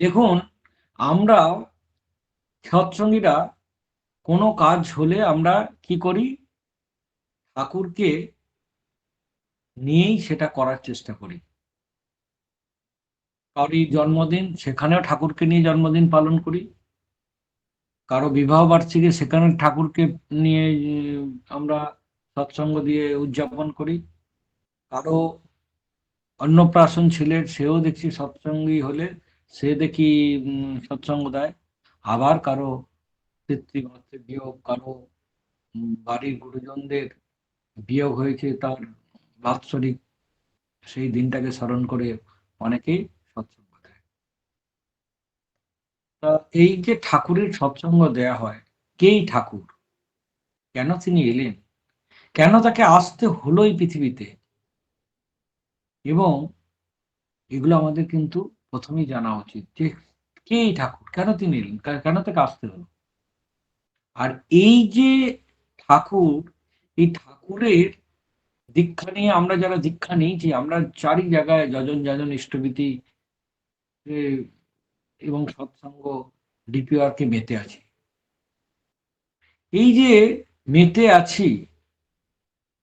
দেখুন, আমরা সৎসঙ্গীরা কোনো কাজ হলে আমরা কি করি? ঠাকুরকে নিয়েই সেটা করার চেষ্টা করি। কারি জন্মদিন, সেখানেও ঠাকুরকে নিয়ে জন্মদিন পালন করি। কারও বিবাহ বার্ষিকী, সেখানে ঠাকুরকে নিয়ে আমরা সৎসঙ্গ দিয়ে উদযাপন করি। কারও অন্নপ্রাশন ছেলের, সেও দেখছি সৎসঙ্গী হলে সে দেখি সৎসঙ্গ দেয়। আবার কারও পিতৃমাতৃ বিয়োগ, কারও বাড়ির গুরুজনদের বিয়োগ হয়েছে তার বাৎসরিক সেই দিনটাকে স্মরণ করে অনেকেই সৎসঙ্গ দেয়। তা এই যে ঠাকুরের সৎসঙ্গ দেয়া হয়, কেই ঠাকুর? কেন তিনি এলেন? কেন তাকে আসতে হলো এই পৃথিবীতে? এবং এগুলো আমাদের কিন্তু প্রথমেই জানা উচিত যে কে এই ঠাকুর? কেন তিনি এলেন? কেন তাকে আসতে হলো? আর এই যে ঠাকুর, এই ঠাকুরের দীক্ষা নিয়ে আমরা যারা দীক্ষা নিয়েছি আমরা চারি জায়গায় যজন যজন ইষ্টবিতি এবং সৎসঙ্গ ডিপিআর কে মেতে আছি। এই যে মেতে আছি,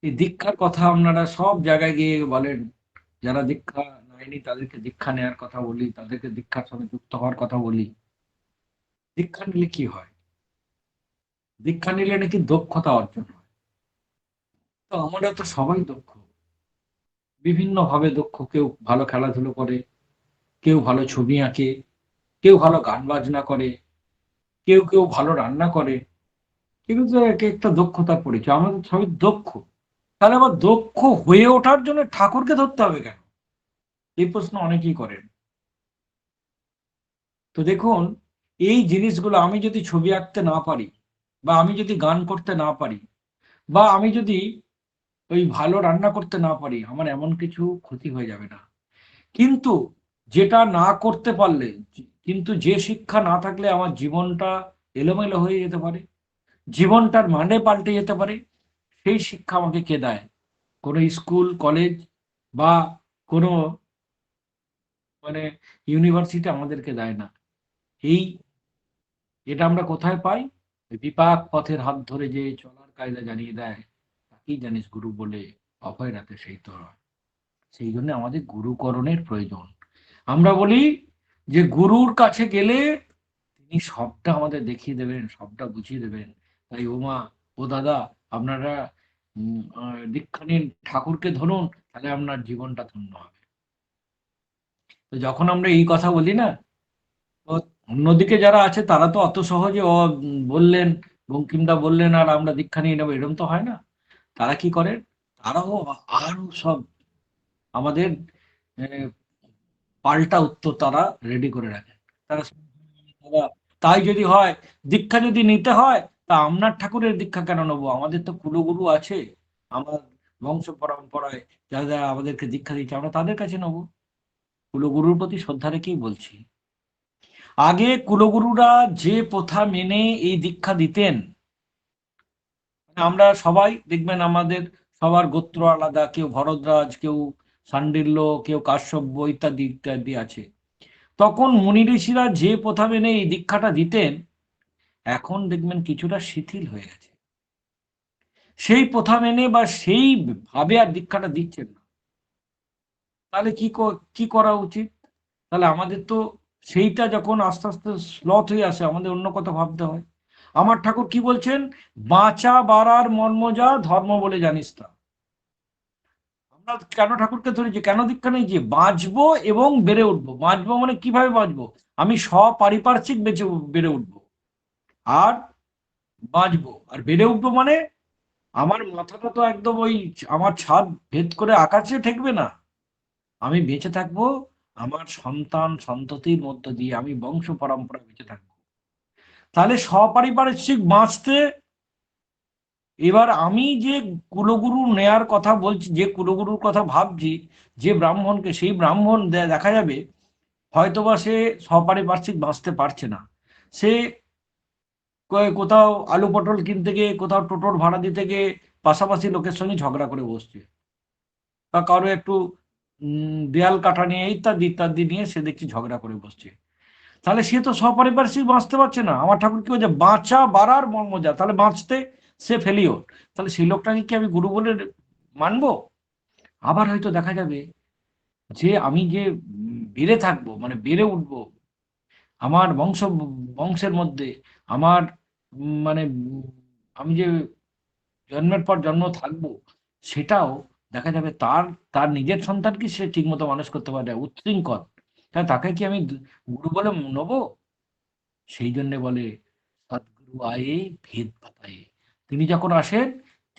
এই দীক্ষার কথা আপনারা সব জায়গায় গিয়ে বলেন, যারা দীক্ষা নেয়নি তাদেরকে দীক্ষা নেওয়ার কথা বলি, তাদেরকে দীক্ষার সঙ্গে যুক্ত হওয়ার কথা বলি। দীক্ষা নিলে কি হয়? দীক্ষা নিলে নাকি দক্ষতা অর্জন হয়। তো আমরা তো সবাই দক্ষ। বিভিন্ন ভাবে দক্ষ। কেউ ভালো খেলাধুলো করে, কেউ ভালো ছবি আঁকে, কেউ ভালো গান বাজনা করে, কেউ কেউ ভালো রান্না করে। কিন্তু এক একটা দক্ষতার পরিচয় আমাদের সবাই দক্ষ। তাহলে আবার দক্ষ হয়ে ওঠার জন্য ঠাকুরকে ধরতে হবে কেন? এই প্রশ্ন অনেকেই করেন। তো দেখুন, এই জিনিসগুলো আমি যদি ছবি আঁকতে না পারি, বা আমি যদি গান করতে না পারি, বা আমি যদি ওই ভালো রান্না করতে না পারি, আমার এমন কিছু ক্ষতি হয়ে যাবে না। কিন্তু যেটা না করতে পারলে, কিন্তু যে শিক্ষা না থাকলে আমার জীবনটা এলোমেলো হয়ে যেতে পারে, জীবনটার মানে পাল্টে যেতে পারে, সেই শিক্ষা আমাকে কে দেয়? কোনো স্কুল, কলেজ, বা কোনো মানে ইউনিভার্সিটি আমাদেরকে দেয় না। এই এটা আমরা কোথায় পাই? বিপাক পথের হাত ধরে যে চলার কায়দা জানিয়ে দেয়, তাকেই জানিস গুরু বলে অভয় রাতে সেই তো সেই জন্য আমাদের গুরুকরণের প্রয়োজন। আমরা বলি যে গুরুর কাছে গেলে তিনি সবটা আমাদের দেখিয়ে দেবেন, সবটা বুঝিয়ে দেবেন। তাই ওমা ও দাদা, আপনারা দীক্ষা নিন, ঠাকুরকে ধরুন, তাহলে আপনার জীবনটা ধন্য হবে। যখন আমরা এই কথা বলি না অন্যদিকে যারা আছে তারা তো অত সহজে, ও বললেন, বঙ্কিমদা বললেন, আর আমরা দীক্ষা নিয়ে নেব এরকম তো হয় না। তারা কি করেন? তারাও আরও সব আমাদের পাল্টা উত্তর তারা রেডি করে রাখে তারা তাই যদি হয়, দীক্ষা যদি নিতে হয়, তা আপনার ঠাকুরের দীক্ষা কেন নেব? আমাদের তো কুলগুরু আছে। আমার বংশ পরম্পরায় যারা আমাদেরকে দীক্ষা দিচ্ছে, আমরা তাদের কাছে নেব। কুলগুরুর প্রতি শ্রদ্ধা রেখেই বলছি। আগে কুলগুরুরা যে প্রথা মেনে এই দীক্ষা দিতেন মানে আমরা সবাই দেখবেন আমাদের সবার গোত্র আলাদা, কেউ ভরদ্রাজ কেউ সান্ডিল্য, কেউ কাশ্যব্য ইত্যাদি ইত্যাদি আছে। তখন মুনি ঋষিরা যে প্রথা মেনে এই দীক্ষাটা দিতেন, এখন দেখবেন কিছুটা শিথিল হয়ে গেছে। সেই প্রথা মেনে বা সেই ভাবে আর দীক্ষাটা দিচ্ছেন না। তাহলে কি কি করা উচিত? তাহলে আমাদের তো সেইটা যখন আস্তে আস্তে স্লথ হয়ে আসে, আমাদের অন্য কথা ভাবতে হয়। আমার ঠাকুর কি বলছেন? বাঁচা, বাড়ার মর্মজা ধর্ম বলে জানিস তা। আমরা কেন ঠাকুরকে ধরেছি? কেন দীক্ষা নেই যে বাঁচবো এবং বেড়ে উঠবো? বাঁচবো মানে কীভাবে বাঁচবো? আমি সপারিপার্শ্বিক বেঁচে, বেড়ে উঠবো। আর বাঁচবো। আর বেড়ে উঠবো মানে আমার মাথাটা তো একদম ওই আমার ছাদ ভেদ করে আকাশে ঠেকবে না। আমি বেঁচে থাকব, আমার সন্তান সন্ততির মধ্য দিয়ে আমি বংশ পরম্পরা বেঁচে থাকব। তাহলে সপারিপার্শ্বিক বাঁচতে এবার আমি যে কুলগুরু নেয়ার কথা বলছি, যে কুলগুরুর কথা ভাবছি, যে ব্রাহ্মণকে, সেই ব্রাহ্মণ দেখা যাবে, হয়তোবা সে সপারিপার্শ্বিক বাঁচতে পারছে না। সে কোথাও আলু পটল কিনতে গিয়ে, কোথাও টোটোর ভাড়া দিতে গিয়ে, পাশাপাশি লোকের সঙ্গে ঝগড়া করে বসছে। বা কারও একটু দেয়াল কাটা নিয়ে ইত্যাদি ইত্যাদি নিয়ে সে দেখছি ঝগড়া করে বসছে। তাহলে সে তো সপরিবার্ষিক বাঁচতে পারছে না। আমার ঠাকুর কি বলছে বাঁচা, বাড়ার মর্মজা তাহলে বাঁচতে সে ফেলিওর তাহলে সেই লোকটাকে কি আমি গুরু বলে মানবো? আবার হয়তো দেখা যাবে যে আমি যে বেড়ে থাকব মানে বেড়ে উঠবো, আমার বংশ, বংশের মধ্যে, আমার মানে আমি যে জন্মের পর জন্ম থাকব, সেটাও দেখা যাবে তার তার নিজের সন্তানকে সে ঠিকমতো মানুষ করতে পারে উচ্ছৃঙ্খল তাহলে তাকে কি আমি গুরু বলে নেব? সেই জন্য বলে, সদ্গুরু আয়ে ভেদ পাতায়ে তিনি যখন আসেন,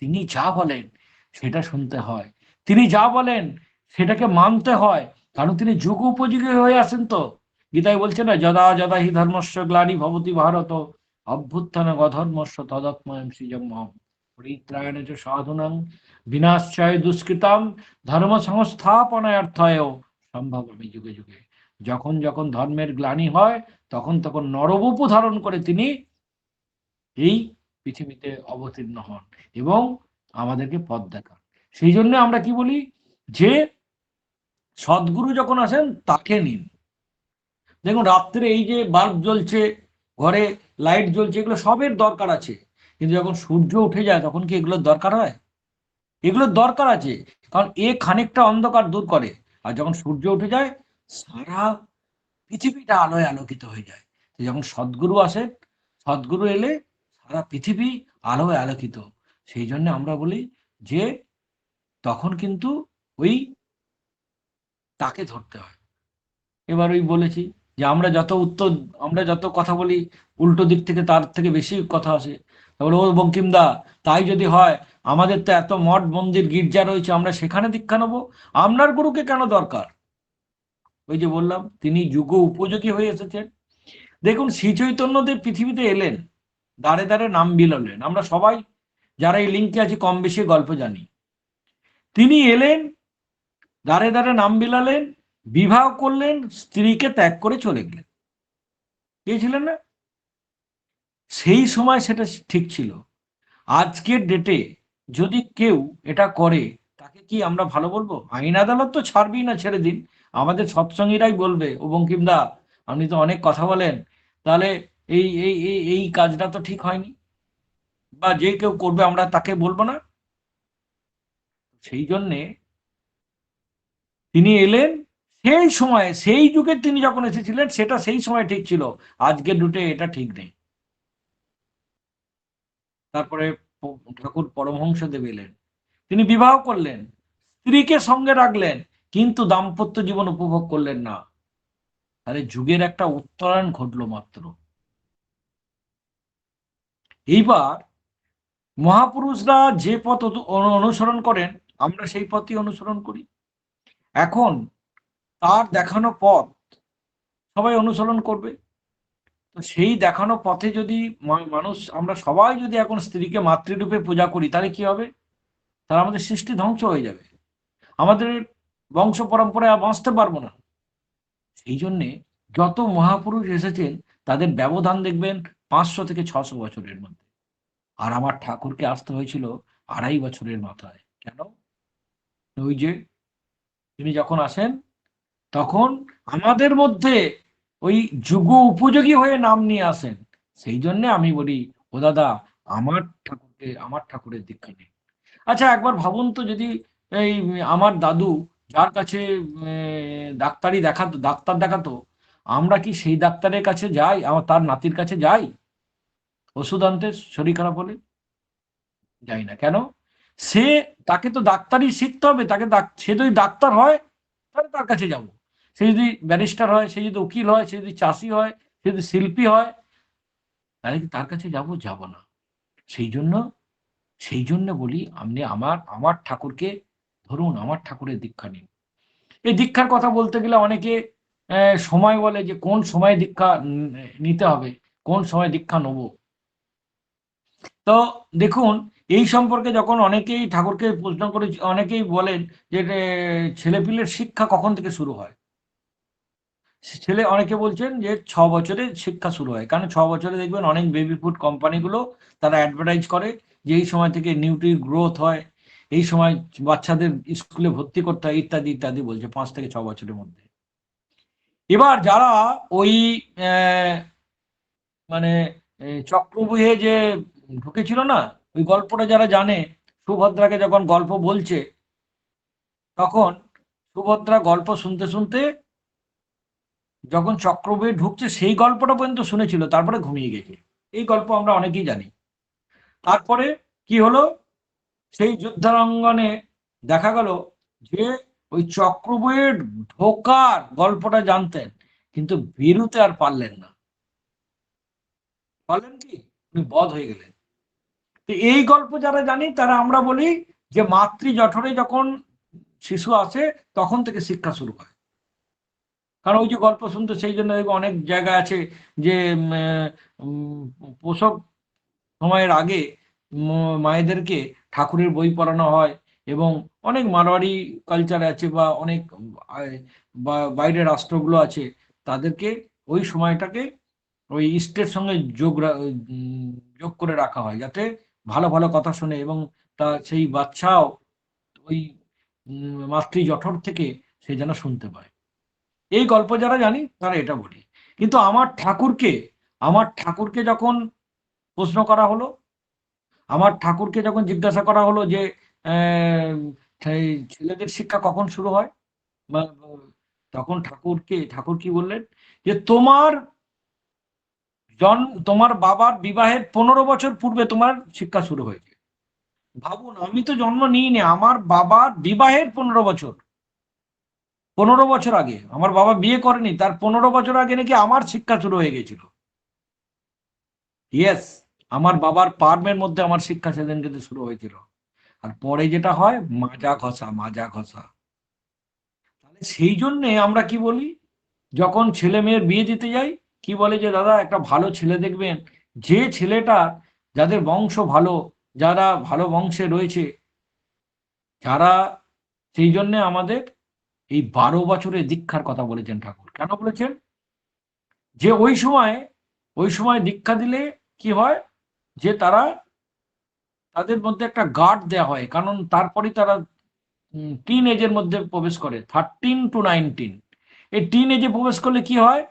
তিনি যা বলেন, সেটা শুনতে হয়। তিনি যা বলেন, সেটাকে মানতে হয়। কারণ তিনি যুগ উপযোগী হয়ে আসেন তো। গীতায় বলছে না, যদা যদা হি ধর্মস্য গ্লানি ভবতি ভারত, অভ্যুত্থান অধর্মস্য তদত্ময়ম সৃজম্মম পরিত্রায়ণ চ সাধুনাং বিনাশ্চয় দুষ্কৃতাম ধর্ম সংস্থাপনার্থয় সম্ভব আমি যুগে যুগে। যখন যখন ধর্মের গ্লানি হয়, তখন তখন নরবপু ধারণ করে তিনি এই পৃথিবীতে অবতীর্ণ হন এবং আমাদেরকে পথ দেখান। সেই জন্য আমরা কি বলি? যে সদ্গুরু যখন আসেন, তাকে নিন। দেখুন, রাত্রে এই যে বাল্ব জ্বলছে, ঘরে লাইট জ্বলছে, এগুলো সবের দরকার আছে। কিন্তু যখন সূর্য উঠে যায়, তখন কি এগুলোর দরকার হয়? এগুলোর দরকার আছে, কারণ এ খানিকটা অন্ধকার দূর করে। আর যখন সূর্য উঠে যায়, সারা পৃথিবীটা আলোয় আলোকিত হয়ে যায়। যখন সদ্গুরু আসে, সদ্গুরু এলে সারা পৃথিবী আলোয় আলোকিত। সেই জন্য আমরা বলি যে, তখন কিন্তু ওই তাকে ধরতে হয়। এবার ওই বলেছি যে, আমরা যত উত্তর, আমরা যত কথা বলি, উল্টো দিক থেকে তার থেকে বেশি কথা আসে। ও বঙ্কিমদা, তাই যদি হয়, আমাদের তো এত মঠ মন্দির, গির্জা রয়েছে, আমরা সেখানে দীক্ষা নেব। আপনার গুরুকে কেন দরকার? ওই যে বললাম, তিনি যুগ উপযোগী হয়ে এসেছেন। দেখুন, শ্রী চৈতন্যদেব পৃথিবীতে এলেন দাঁড়ে দাঁড়ে নাম বিলালেন। আমরা সবাই যারা এই লিঙ্কে আছি, কম বেশি গল্প জানি। তিনি এলেন দাঁড়ে দাঁড়ে নাম বিলালেন, বিবাহ করলেন, স্ত্রীকে ত্যাগ করে চলে গেলেন। গিয়েছিলেন না? সেই সময় সেটা ঠিক ছিল। আজকের ডেটে যদি কেউ এটা করে, তাকে কি আমরা ভালো বলব? আইন আদালত তো ছাড়বেই না ছেড়ে দিন। আমাদের সৎসঙ্গীরাই বলবে, ও বঙ্কিমদা আপনি তো অনেক কথা বলেন। তাহলে এই এই এই কাজটা তো ঠিক হয়নি। বা যে কেউ করবে, আমরা তাকে বলব না। সেই জন্যে তিনি এলেন। সেই সময়ে, সেই যুগে তিনি যখন এসেছিলেন, সেটা সেই সময় ঠিক ছিল। আজকের ডুটে এটা ঠিক নেই। তারপরে ঠাকুর পরমহংসদেব এলেন। তিনি বিবাহ করলেন, স্ত্রীকে সঙ্গে রাখলেন, কিন্তু দাম্পত্য জীবন উপভোগ করলেন না। তাহলে যুগের একটা উত্তরায়ণ ঘটলো মাত্র। এইবার মহাপুরুষরা যে পথ অনু- অনু- অনুসরণ করেন, আমরা সেই পথই অনুসরণ করি। এখন তার দেখানো পথ সবাই অনুসরণ করবে। সেই দেখানো পথে যদি মানুষ, আমরা সবাই যদি এখন স্ত্রীকে মাতৃরূপে পূজা করি, তাহলে কি হবে? তাহলে আমাদের সৃষ্টি ধ্বংস হয়ে যাবে। আমাদের বংশ পরম্পরায় বাঁচতে পারব না। সেই জন্যে যত মহাপুরুষ এসেছেন, তাদের ব্যবধান দেখবেন পাঁচশো থেকে ছশো বছরের মধ্যে। আর আমার ঠাকুরকে আসতে হয়েছিল আড়াই বছরের মাথায়। কেন? ওই যে, তিনি যখন আসেন, তখন আমাদের মধ্যে ওই যুগ উপযোগী হয়ে নাম নিয়ে আসেন। সেই জন্য আমি বলি, ও দাদা, আমার ঠাকুরকে, আমার ঠাকুরের দীক্ষা নেই আচ্ছা একবার ভাবুন তো যদি এই আমার দাদু, যার কাছে ডাক্তারি দেখাতো ডাক্তার দেখাতো, আমরা কি সেই ডাক্তারের কাছে যাই? আমার, তার নাতির কাছে যাই? ওষুধ আনতে শরীর খারাপ হলে? যাই না কেন? সে, তাকে তো ডাক্তারি শিখতে হবে, তাকে সে যদি ডাক্তার হয়, তাহলে তার কাছে যাব। সে যদি ব্যারিস্টার হয়, সে যদি উকিল হয়, সে যদি চাষি হয়, সে যদি শিল্পী হয়, তাহলে কি তার কাছে যাব? যাব না। সেই জন্য সেই জন্য বলি, আপনি আমার আমার ঠাকুরকে ধরুন, আমার ঠাকুরের দীক্ষা নিন। এই দীক্ষার কথা বলতে গেলে অনেকে সময় বলে যে কোন সময় দীক্ষা নিতে হবে, কোন সময় দীক্ষা নেব। তো দেখুন, এই সম্পর্কে যখন অনেকেই ঠাকুরকে প্রশ্ন করে অনেকেই বলেন যে ছেলেপিলের শিক্ষা কখন থেকে শুরু হয়? ছেলে অনেকে বলছেন যে ছ বছরে শিক্ষা শুরু হয়। কারণ ছ বছরে দেখবেন অনেক বেবি ফুড কোম্পানিগুলো তারা অ্যাডভার্টাইজ করে যে এই সময় থেকে নিউট্রি গ্রোথ হয়, এই সময় বাচ্চাদের স্কুলে ভর্তি করতে হয়, ইত্যাদি ইত্যাদি বলছে পাঁচ থেকে ছ বছরের মধ্যে। এবার যারা ওই মানে চক্রবুহে যে ঢুকেছিল না, ওই গল্পটা যারা জানে, সুভদ্রাকে যখন গল্প বলছে, তখন সুভদ্রা গল্প শুনতে শুনতে যখন চক্রবুহে ঢুকছে, সেই গল্পটা পর্যন্ত শুনেছিল, তারপরে ঘুমিয়ে গেছে। এই গল্প আমরা অনেকেই জানি। তারপরে কি হলো? সেই যুদ্ধাঙ্গনে দেখা গেল যে ওই চক্রবুহের ঢোকার গল্পটা জানতেন, কিন্তু বেরুতে আর পারলেন না। পারলেন কি? উনি বধ হয়ে গেলেন। তো এই গল্প যারা জানি, তারা আমরা বলি যে মাতৃ জঠরে যখন শিশু আসে, তখন থেকে শিক্ষা শুরু হয়। কারণ ওই যে গল্প শুনতে সেই জন্য অনেক জায়গা আছে যে প্রসব সময়ের আগে মায়েদেরকে ঠাকুরের বই পড়ানো হয় এবং অনেক মারোয়ারি কালচার আছে বা অনেক বাইরের রাষ্ট্রগুলো আছে, তাদেরকে ওই সময়টাকে ওই ইস্টের সঙ্গে যোগ যোগ করে রাখা হয় যাতে ভালো ভালো কথা শুনে এবং তা সেই বাচ্চাও ওই মাতৃ জঠর থেকে সে যেন শুনতে পায়। এই গল্প যারা জানি, তারা এটা বলি। কিন্তু আমার ঠাকুরকে আমার ঠাকুরকে যখন প্রশ্ন করা হলো, আমার ঠাকুরকে যখন জিজ্ঞাসা করা হলো যে ছেলেদের শিক্ষা কখন শুরু হয়? তখন ঠাকুরকে, ঠাকুর কি বললেন? যে, তোমার জন, তোমার বাবার বিবাহের পনেরো বছর পূর্বে তোমার শিক্ষা শুরু হয়েছে। ভাবুন, আমি তো জন্ম নিইনি, আমার বাবার বিবাহের পনেরো বছর। পনেরো বছর আগে, আমার বাবা বিয়ে করেনি, তার পনেরো বছর আগে নাকি আমার শিক্ষা শুরু হয়ে গেছিল। ইয়েস আমার বাবার পার্মের মধ্যে আমার শিক্ষা সেদিন কিন্তু শুরু হয়েছিল। আর পরে যেটা হয়, মাজা ঘষা মাজা ঘষা। তাহলে সেই জন্যে আমরা কি বলি, যখন ছেলে মেয়ের বিয়ে দিতে যাই, কি বলে যে, দাদা, একটা ভালো ছেলে দেখবেন। যে ছেলেটা যাদের বংশ ভালো, যারা ভালো বংশে রয়েছে, যারা সেই জন্যে আমাদের এই বারো বছরের দীক্ষার কথা বলেছেন ঠাকুর। কেন বলেছেন? যে ওই সময় ওই সময় দীক্ষা দিলে কি হয়? যে তারা তাদের মধ্যে একটা গার্ড দেওয়া হয়। কারণ তারপরে তারা টিন এজের মধ্যে প্রবেশ করে। থার্টিন টু নাইনটিন এই টিন এজে প্রবেশ করলে কি হয়?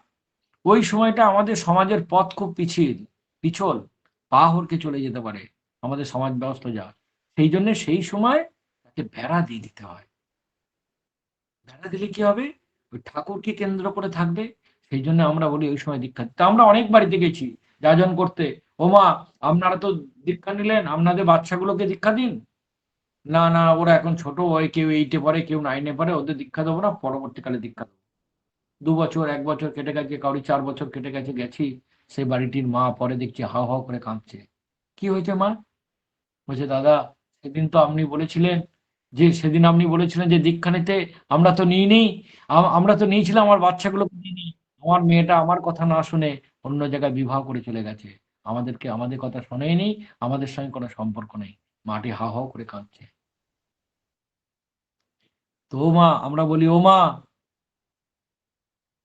ওই সময়টা আমাদের সমাজের পথ খুব পিছিল পিছল পা হরকে চলে যেতে পারে। আমাদের সমাজ ব্যবস্থা যা। সেই জন্য সেই সময় তাকে বেড়া দিয়ে দিতে হয়। বেড়া দিলে কি হবে? ওই ঠাকুরকে কেন্দ্র করে থাকবে। সেই জন্য আমরা বলি ওই সময় দীক্ষা তা আমরা অনেক বাড়িতে গেছি যাজন করতে। ওমা আপনারা তো দীক্ষা নিলেন, আপনাদের বাচ্চাগুলোকে দীক্ষা দিন। না না, ওরা এখন ছোট হয় কেউ এইটে পারে কেউ নাইনে পারে ওদের দীক্ষা দেবো না, পরবর্তীকালে দীক্ষা দেবো। দু বছর, এক বছর কেটে গেছে, কাউরি চার বছর কেটে গেছে, গেছি। সেই বাড়িটির মা পরে দেখছি, হাও হাও করে কাঁদছে কি হয়েছে মা? বলছে, দাদা, সেদিন তো আপনি বলেছিলেন যে সেদিন আপনি বলেছিলেন যে দীক্ষা নিতে আমরা তো নিইনি, আম- আমরা তো নিয়েছিলাম, আমার বাচ্চাগুলোকে নিইনি। আমার মেয়েটা আমার কথা না শুনে অন্য জায়গায় বিবাহ করে চলে গেছে। আমাদেরকে, আমাদের কথা শোনেনি আমাদের সঙ্গে কোনো সম্পর্ক নেই। মাটি হাও হাও করে কাঁদছে। তো মা, আমরা বলি, ও মা,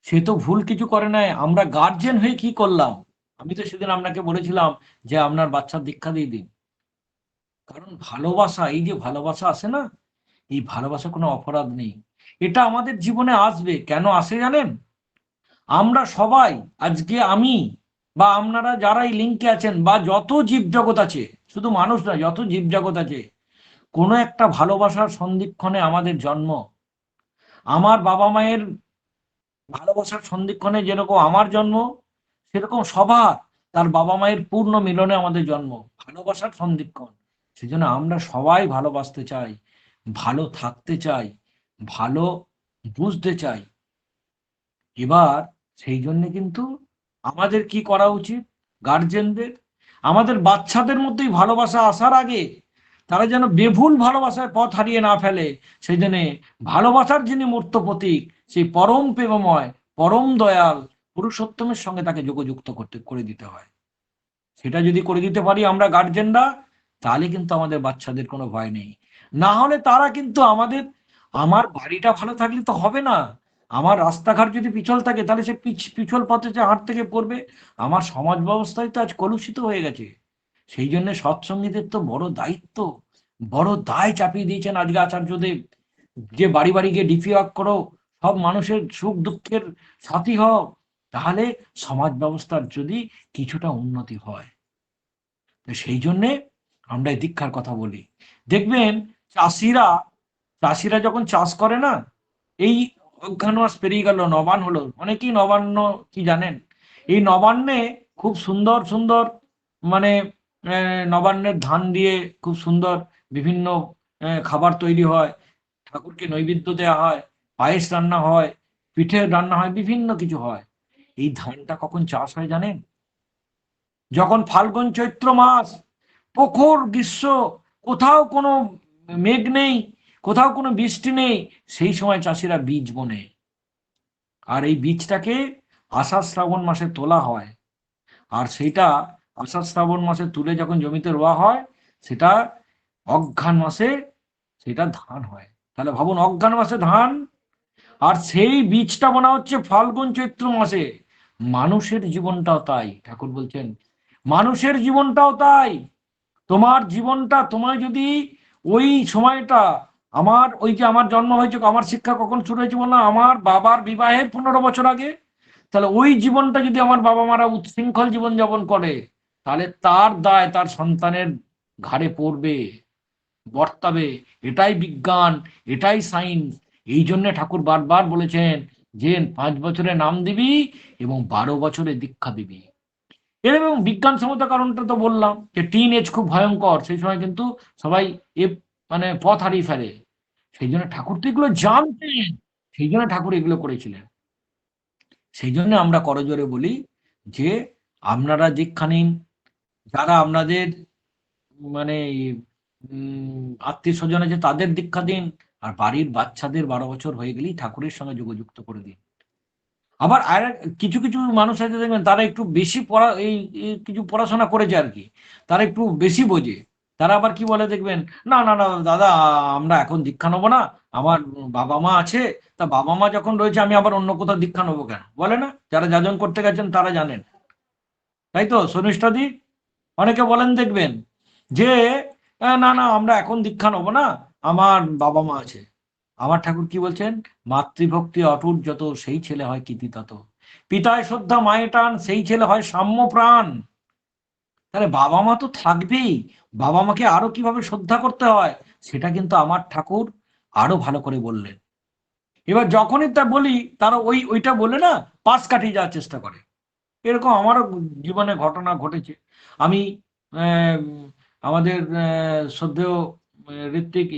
সে তো ভুল কিছু করে নাই। আমরা গার্জেন হয়ে কি করলাম? আমি তো সেদিন আপনাকে বলেছিলাম যে আপনার বাচ্চার দীক্ষা দিয়ে দিন। কারণ ভালোবাসা, এই যে ভালোবাসা আসে না এই ভালোবাসা কোনো অপরাধ নেই। এটা আমাদের জীবনে আসবে। কেন আসে জানেন? আমরা সবাই, আজকে আমি বা আপনারা যারা এই লিঙ্কে আছেন বা যত জীবজগৎ আছে, শুধু মানুষ না, যত জীবজগৎ আছে, কোনো একটা ভালোবাসার সন্ধিক্ষণে আমাদের জন্ম। আমার বাবা মায়ের ভালোবাসার সন্ধিক্ষণে যেরকম আমার জন্ম, সেরকম সবার তার বাবা মায়ের পূর্ণ মিলনে আমাদের জন্ম। ভালোবাসার সন্ধিক্ষণ। সেজন্য আমরা সবাই ভালোবাসতে চাই। ভালো থাকতে চাই, ভালো বুঝতে চাই। এবার সেই জন্য কিন্তু আমাদের কি করা উচিত? গার্জেনদের আমাদের বাচ্চাদের মধ্যেই ভালোবাসা আসার আগে তারা যেন বেভুল ভালোবাসার পথ হারিয়ে না ফেলে। সেই জন্য ভালোবাসার যিনি মূর্ত প্রতীক, সেই পরম প্রেমময়, পরম দয়াল পুরুষোত্তমের সঙ্গে তাকে যোগযুক্ত করতে, করে দিতে হয়। সেটা যদি করে দিতে পারি আমরা গার্জেনরা তাহলে কিন্তু আমাদের বাচ্চাদের কোনো ভয় নেই। না হলে তারা কিন্তু আমাদের, আমার বাড়িটা ভালো থাকলে তো হবে না। আমার রাস্তাঘাট যদি পিছল থাকে, তাহলে সে পিছ- পিছল পথে যে হাঁট থেকে পড়বে। আমার সমাজ ব্যবস্থায় তো আজ কলুষিত হয়ে গেছে। সেই জন্য সৎসঙ্গীদের তো বড় দায়িত্ব। বড় দায় চাপিয়ে দিয়েছেন আজকে আচার্যদেব। যে বাড়ি বাড়ি গিয়ে ডিপি ওয়ার্ক করো, সব মানুষের সুখ দুঃখের সাথী হও। তাহলে সমাজ ব্যবস্থার যদি কিছুটা উন্নতি হয়। তো সেই জন্যে আমরা এই দীক্ষার কথা বলি। দেখবেন চাষিরা চাষিরা যখন চাষ করে না, এই অজ্ঞান মাস পেরিয়ে গেল নবান হলো। অনেকেই নবান্ন কি জানেন? এই নবান্নে খুব সুন্দর সুন্দর মানে নবান্নের ধান দিয়ে খুব সুন্দর বিভিন্ন খাবার তৈরি হয়। ঠাকুরকে নৈবেদ্য দেওয়া হয়, পায়েস রান্না হয় পিঠে রান্না হয়, বিভিন্ন কিছু হয়। এই ধানটা কখন চাষ হয় জানেন? যখন ফাল্গুন চৈত্র মাস, প্রখর গ্রীষ্ম, কোথাও কোনো মেঘ নেই, কোথাও কোনো বৃষ্টি নেই, সেই সময় চাষিরা বীজ বোনে। আর এই বীজটাকে আষাঢ় শ্রাবণ মাসে তোলা হয়। আর সেটা আষাঢ় শ্রাবণ মাসে তুলে যখন জমিতে রোয়া হয়, সেটা অঘ্রান মাসে সেটা ধান হয়। তাহলে ভাবুন অঘ্রান মাসে ধান, আর সেই বীজটা বোনা হচ্ছে ফাল্গুন চৈত্র মাসে। মানুষের জীবনটাও তাই, ঠাকুর বলছেন। মানুষের জীবনটাও তাই। তোমার জীবনটা তোমার যদি ওই সময়টা আমার, ওই যে আমার জন্ম হয়েছে, আমার শিক্ষা কখন শুরু হয়েছে বললাম, আমার বাবার বিবাহের পনেরো বছর আগে। তাহলে ওই জীবনটা যদি আমার বাবা মারা উচ্ছৃঙ্খল জীবন যাপন করে, তাহলে তার দায় তার সন্তানের ঘাড়ে পড়বে, বর্তাবে। এটাই বিজ্ঞান, এটাই সায়েন্স এই জন্য ঠাকুর বারবার বলেছেন যে পাঁচ বছরে নাম দিবি এবং বারো বছরে দীক্ষা দিবি। এর এবং বিজ্ঞানসম্মত কারণটা তো বললাম যে টিন এজ খুব ভয়ঙ্কর, সেই সময় কিন্তু সবাই এ মানে পথ হারিয়ে ফেলে। সেই জন্য ঠাকুর তো এগুলো জানতেন, সেই জন্য ঠাকুর এগুলো করেছিলেন। সেই জন্য আমরা করজোরে বলি যে আপনারা দীক্ষা নিন যারা আপনাদের মানে আত্মীয় স্বজন আছে তাদের দীক্ষা দিন, আর বাড়ির বাচ্চাদের বারো বছর হয়ে গেলেই ঠাকুরের সঙ্গে যোগযুক্ত করে দিন। আবার আর কিছু কিছু মানুষ আছে দেখবেন, তারা একটু বেশি পড়া এই কিছু পড়াশোনা করেছে আর কি। তারা একটু বেশি বোঝে। তারা আবার কি বলে দেখবেন, না না না, দাদা, আমরা এখন দীক্ষা নেব না। আমার বাবা মা আছে, তা বাবা মা যখন রয়েছে, আমি আবার অন্য কোথাও দীক্ষা নেব কেন? বলে না? যারা যাজন করতে গেছেন, তারা জানেন। তাই তো, শনিষ্ঠাদি? অনেকে বলেন দেখবেন যে, না না, আমরা এখন দীক্ষা নেব না। আমার বাবা মা আছে। আমার ঠাকুর কি বলছেন? মাতৃভক্তি অটুট, যত সেই ছেলে হয় কীতি তত। পিতায় শ্রদ্ধা, মায়ে টান, সেই ছেলে হয় সাম্য প্রাণ। তাহলে বাবা মা তো থাকবেই। বাবা মাকে আরও কীভাবে শ্রদ্ধা করতে হয়? সেটা কিন্তু আমার ঠাকুর আরও ভালো করে বললেন। এবার যখনই তা বলি, তারা ওই, ওইটা বলে না, পাশ কাটিয়ে যাওয়ার চেষ্টা করে। এরকম আমারও জীবনে ঘটনা ঘটেছে। আমি আমাদের শ্রদ্ধেয় ঋত্বিক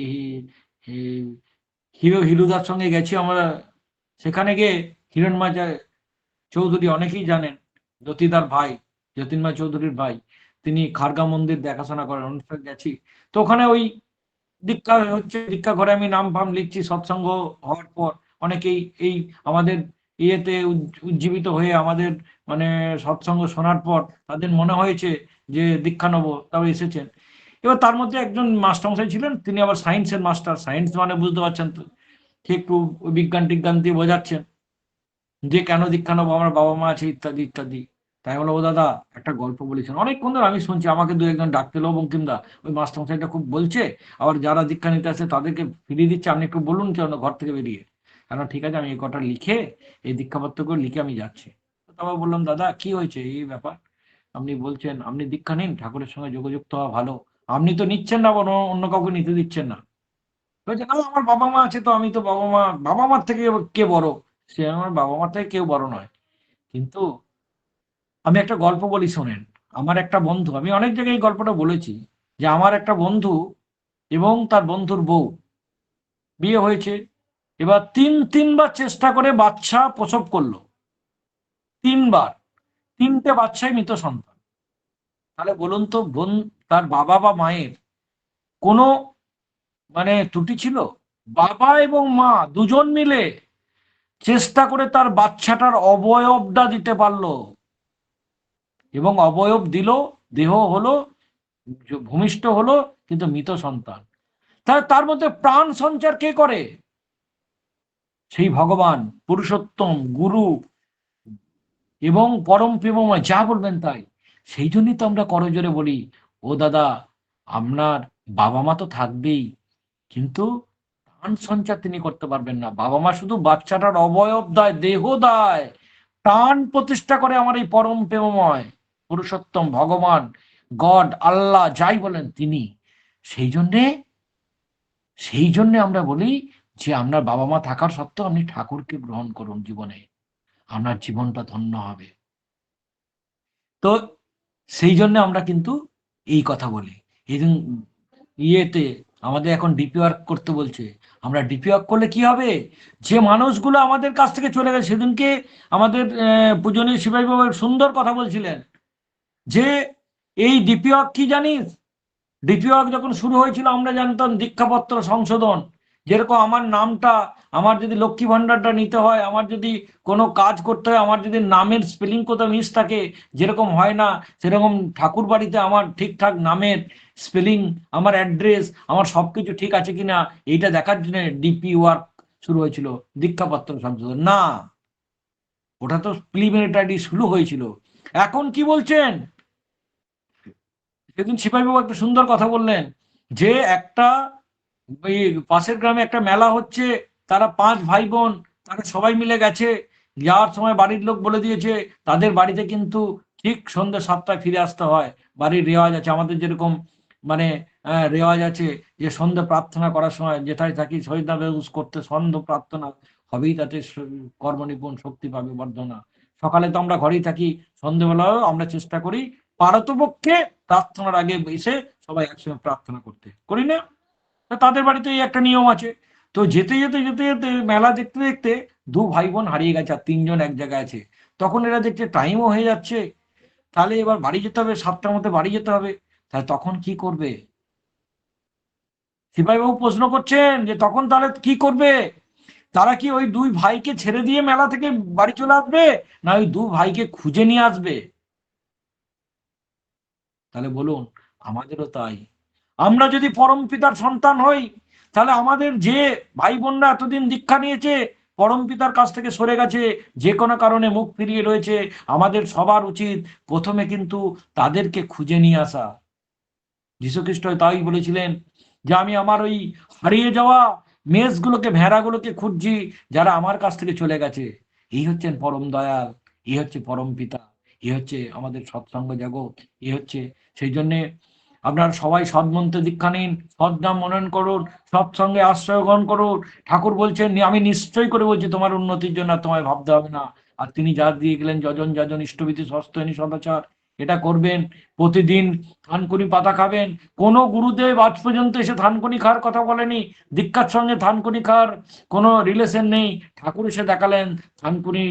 হিরো হিরুদার সঙ্গে গেছি আমরা। সেখানে গিয়ে হিরণময় চৌধুরী অনেকেই জানেন, জ্যোতিদার ভাই যতীনময় চৌধুরীর ভাই। তিনি খারগা মন্দির দেখাশোনা করেন, অনুষ্ঠান গেছি। তো ওখানে ওই দীক্ষা হচ্ছে, দীক্ষা ঘরে আমি নাম ফাম লিখছি, সৎসঙ্গ হওয়ার পর অনেকেই এই আমাদের ইয়েতে উজ্জীবিত হয়ে আমাদের মানে সৎসঙ্গ শোনার পর তাদের মনে হয়েছে যে দীক্ষা নেব, তাও এসেছেন। এবার তার মধ্যে একজন মাস্টারমশাই ছিলেন, তিনি আবার সায়েন্সের মাস্টার সায়েন্স মানে বুঝতে পারছেন তো। একটু বিজ্ঞান টিজ্ঞান দিয়ে বোঝাচ্ছেন যে কেন দীক্ষা নেব আমার বাবা মা আছে ইত্যাদি ইত্যাদি। তাই বলো, ও দাদা, একটা গল্প বলেছেন। অনেকক্ষণ ধরে আমি শুনছি, আমাকে দু একজন ডাকতে এলো বঙ্কিমদা ওই মাস্টারমশাইটা খুব বলছে, আবার যারা দীক্ষা নিতে আসে তাদেরকে ফিরিয়ে দিচ্ছে। আপনি একটু বলুন কেন ঘর থেকে বেরিয়ে। কেন, ঠিক আছে, আমি এই কটা লিখে, এই দীক্ষাপত্রগুলো লিখে আমি যাচ্ছি। তারপর বললাম, দাদা, কি হয়েছে? এই ব্যাপার। আপনি বলছেন, আপনি দীক্ষা নিন, ঠাকুরের সঙ্গে যোগযুক্ত হওয়া ভালো। আপনি তো নিচ্ছেন না অন্য অন্য কাউকে নিতে দিচ্ছেন না। বলছে, না, আমার বাবা মা আছে তো, আমি তো বাবা মা বাবা মার থেকে কে বড়? সে আমার বাবা মার থেকে কেউ বড় নয়। কিন্তু আমি একটা গল্প বলি, শোনেন। আমার একটা বন্ধু, আমি অনেক জায়গায় এই গল্পটা বলেছি যে আমার একটা বন্ধু এবং তার বন্ধুর বউ বিয়ে হয়েছে। এবার তিন, তিনবার চেষ্টা করে বাচ্চা প্রসব করল। তিনবার। তিনটে বাচ্চাই মৃত সন্তান। তাহলে বলুন তো, বোন তার বাবা বা মায়ের কোনো মানে ত্রুটি ছিল? বাবা এবং মা দুজন মিলে চেষ্টা করে তার বাচ্চাটার অবয়বটা দিতে পারল এবং অবয়ব দিল, দেহ হলো, ভূমিষ্ঠ হলো, কিন্তু মৃত সন্তান। তার মধ্যে প্রাণ সঞ্চার কে করে? সেই ভগবান, পুরুষোত্তম, গুরু এবং পরম প্রেমময়, যা বলবেন তাই। সেই জন্যই তো আমরা করজোরে বলি ও দাদা, আপনার বাবা মা তো থাকবেই, কিন্তু প্রাণ সঞ্চার তিনি করতে পারবেন না। বাবা মা শুধু বাচ্চাটার অবয়ব দেয়, দেহ দেয়। প্রাণ প্রতিষ্ঠা করে আমার এই পরম প্রেমময় পুরুষোত্তম ভগবান, গড, আল্লাহ, যাই বলেন তিনি। সেই জন্যে সেই জন্যে আমরা বলি যে আপনার বাবা মা থাকার সত্ত্বেও আপনি ঠাকুরকে গ্রহণ করুন জীবনে। আপনার জীবনটা ধন্য হবে। তো সেই জন্য আমরা কিন্তু এই কথা বলে। এবং ইয়েতে আমাদের এখন ডিপি ওয়ার্ক করতে বলছে। আমরা ডিপি ওয়ার্ক করলে কি হবে? যে মানুষগুলো আমাদের কাছ থেকে চলে গেছে, সেদিনকে আমাদের পূজনীয় শিবাই বাবা সুন্দর কথা বলছিলেন। যে এই ডিপি ওয়ার্ক কি জানিস? ডিপি ওয়ার্ক যখন শুরু হয়েছিল, আমরা জানতাম দীক্ষাপত্র সংশোধন। যেরকম আমার নামটা, আমার যদি লক্ষ্মী ভান্ডারটা নিতে হয়, আমার যদি কোনো কাজ করতে হয়, আমার যদি নামের স্পেলিং কোথাও মিস থাকে, যেরকম হয় না, সেরকম ঠাকুর বাড়িতে আমার ঠিকঠাক নামের স্পেলিং আমার অ্যাড্রেস আমার সব কিছু ঠিক আছে কিনা, এইটা দেখার জন্য ডিপি ওয়ার্ক শুরু হয়েছিল দীক্ষাপত্র সংশোধন। না, ওটা তো প্রিলিমিনারি শুরু হয়েছিল। এখন কি বলছেন? সেদিন সিপাহী বাবু একটা সুন্দর কথা বললেন, যে একটা পাশের গ্রামে একটা মেলা হচ্ছে, তারা পাঁচ ভাই বোন তারা সবাই মিলে গেছে। যাওয়ার সময় বাড়ির লোক বলে দিয়েছে, তাদের বাড়িতে কিন্তু ঠিক সন্ধ্যে সাতটায় ফিরে আসতে হয়। বাড়ির রেওয়াজ আছে, আমাদের যেরকম মানে রেওয়াজ আছে যে সন্ধ্যে প্রার্থনা করার সময় যেটাই থাকি, শহীদা বেউস করতে সন্ধ্যে প্রার্থনা হবেই, তাতে কর্মনিপুণ শক্তি পাবে, বর্ধনা। সকালে তো আমরা ঘরেই থাকি সন্ধ্যেবেলাও আমরা চেষ্টা করি, পারতপক্ষে প্রার্থনার আগে এসে সবাই একসঙ্গে প্রার্থনা করতে। করি না? তাদের বাড়িতে এই একটা নিয়ম আছে। তো যেতে যেতে যেতে যেতে মেলা দেখতে দেখতে দু ভাই বোন হারিয়ে গেছে আর তিনজন এক জায়গায় আছে। তখন এরা দেখছে টাইমও হয়ে যাচ্ছে। তাহলে এবার বাড়ি যেতে হবে, সাতটার মধ্যে বাড়ি যেতে হবে। তাহলে তখন কি করবে? সিপাহীবাবু প্রশ্ন করছেন যে তখন তাহলে কি করবে? তারা কি ওই দুই ভাইকে ছেড়ে দিয়ে মেলা থেকে বাড়ি চলে আসবে? না ওই দু ভাইকে খুঁজে নিয়ে আসবে? তাহলে বলুন, আমাদেরও তাই। আমরা যদি পরম পিতার সন্তান হই, তাহলে আমাদের যে ভাই বোনরা এতদিন দীক্ষা নিয়েছে, পরম পিতার কাছ থেকে সরে গেছে, যে কোনো কারণে মুখ ফিরিয়ে রয়েছে, আমাদের সবার উচিত প্রথমে কিন্তু তাদেরকে খুঁজে নিয়ে আসা। যীশুখ্রিস্ট তাই বলেছিলেন যে, আমি আমার ওই হারিয়ে যাওয়া মেষগুলোকে, ভেড়াগুলোকে খুঁজছি, যারা আমার কাছ থেকে চলে গেছে। এই হচ্ছেন পরম দয়াল, এই হচ্ছে পরম পিতা, এই হচ্ছে আমাদের সৎসঙ্গ জগৎ, এই হচ্ছে, সেই জন্যে আপনারা সবাই সৎমন্ত্রে দীক্ষা নিন সৎনাম মনন করুন সৎসঙ্গে আশ্রয় গ্রহণ করুন। ঠাকুর বলছেন, আমি নিশ্চয় করে বলছি, তোমার উন্নতির জন্য তোমায় ভাবতে হবে না। আর তিনি যা দিয়ে গেলেন, যজন যজন ইষ্টবিধি সস্তনী সদাচার, এটা করবেন। প্রতিদিন থানকুনি পাতা খাবেন। কোনো গুরুদেব আজ পর্যন্ত এসে থানকুনি খাওয়ার কথা বলেনি। দীক্ষার সঙ্গে থানকুনি খাওয়ার কোনো রিলেশন নেই। ঠাকুর এসে দেখালেন, থানকুনি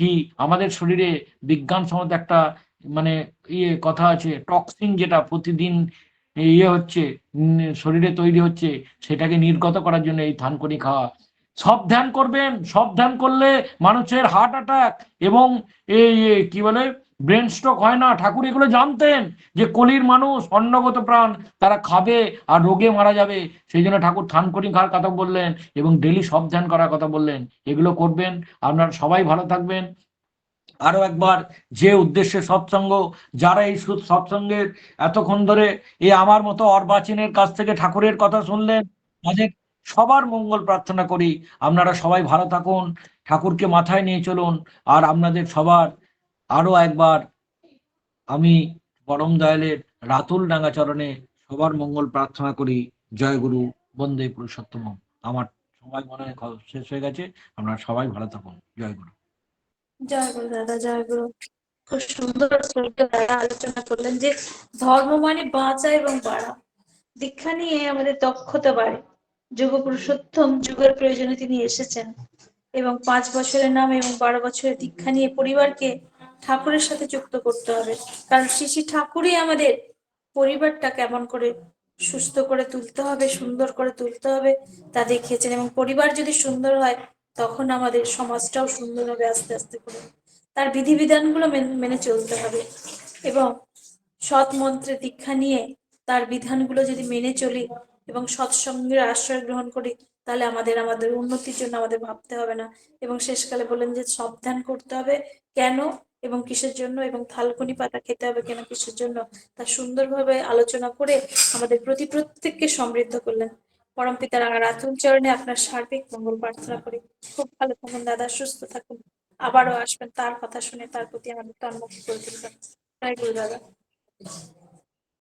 কি আমাদের শরীরে বিজ্ঞান বিজ্ঞানসম্মত একটা মানে ইয়ে কথা আছে টক্সিন যেটা প্রতিদিন ইয়ে হচ্ছে শরীরে তৈরি হচ্ছে, সেটাকে নির্গত করার জন্য এই থানকুনি খাওয়া। সব ধ্যান করবেন, সব ধ্যান করলে মানুষের হার্ট অ্যাটাক এবং এই কি বলে ব্রেন স্ট্রোক হয় না। ঠাকুর এগুলো জানতেন যে কলির মানুষ, অন্নগত প্রাণ, তারা খাবে আর রোগে মারা যাবে। সেই জন্য ঠাকুর থানকুনি খাওয়ার কথা বললেন এবং ডেলি সব ধ্যান করার কথা বললেন। এগুলো করবেন। আপনারা সবাই ভালো থাকবেন। আরও একবার যে উদ্দেশ্যে সৎসঙ্গ, যারা এই সৎসঙ্গের এতক্ষণ ধরে এই আমার মতো অর্বাচীনের কাছ থেকে ঠাকুরের কথা শুনলেন, তাদের সবার মঙ্গল প্রার্থনা করি। আপনারা সবাই ভালো থাকুন, ঠাকুরকে মাথায় নিয়ে চলুন, আর আপনাদের সবার আরও একবার আমি পরম দয়ালের রাতুল ডাঙ্গা চরণে সবার মঙ্গল প্রার্থনা করি। জয় গুরু, বন্দে পুরুষোত্তম। আমার সময় মনে হয় শেষ হয়ে গেছে। আপনারা সবাই ভালো থাকুন। জয় গুরু। আলোচনা করলেন যে ধর্ম মানে বাঁচা এবং বাড়া। দীক্ষা নিয়ে আমাদের দক্ষতা বাড়ে। যুগ পুরুষোত্তম যুগের প্রয়োজনে তিনি এসেছেন এবং পাঁচ বছরের নাম এবং বারো বছরের দীক্ষা নিয়ে পরিবারকে ঠাকুরের সাথে যুক্ত করতে হবে। কারণ শ্রী ঠাকুরই আমাদের পরিবারটা কেমন করে সুস্থ করে তুলতে হবে, সুন্দর করে তুলতে হবে তা দেখিয়েছেন এবং পরিবার যদি সুন্দর হয় তখন আমাদের সমাজটাও সুন্দর হবে আস্তে আস্তে করে তার বিধিবিধানগুলো মেন- চলতে হবে। এবং সৎ মন্ত্রে দীক্ষা নিয়ে তার বিধানগুলো যদি মেনে চলি এবং সৎসঙ্গের আশ্রয় গ্রহণ করি, তাহলে আমাদের আমাদের উন্নতির জন্য আমাদের ভাবতে হবে না। এবং শেষকালে বললেন যে সাবধান করতে হবে কেন এবং কিসের জন্য এবং থালকুনি পাতা খেতে হবে কেন কিসের জন্য। তা সুন্দরভাবে আলোচনা করে আমাদের প্রতি প্রত্যেককে সমৃদ্ধ করলেন। পরম পিতার আর আতুল চরণে আপনার সার্বিক মঙ্গল প্রার্থনা করি। খুব ভালো থাকুন দাদা, সুস্থ থাকুন। আবারও আসবেন তার কথা শুনে তার প্রতি আমাদের তন্মুখ করে জয় গুরু দাদা।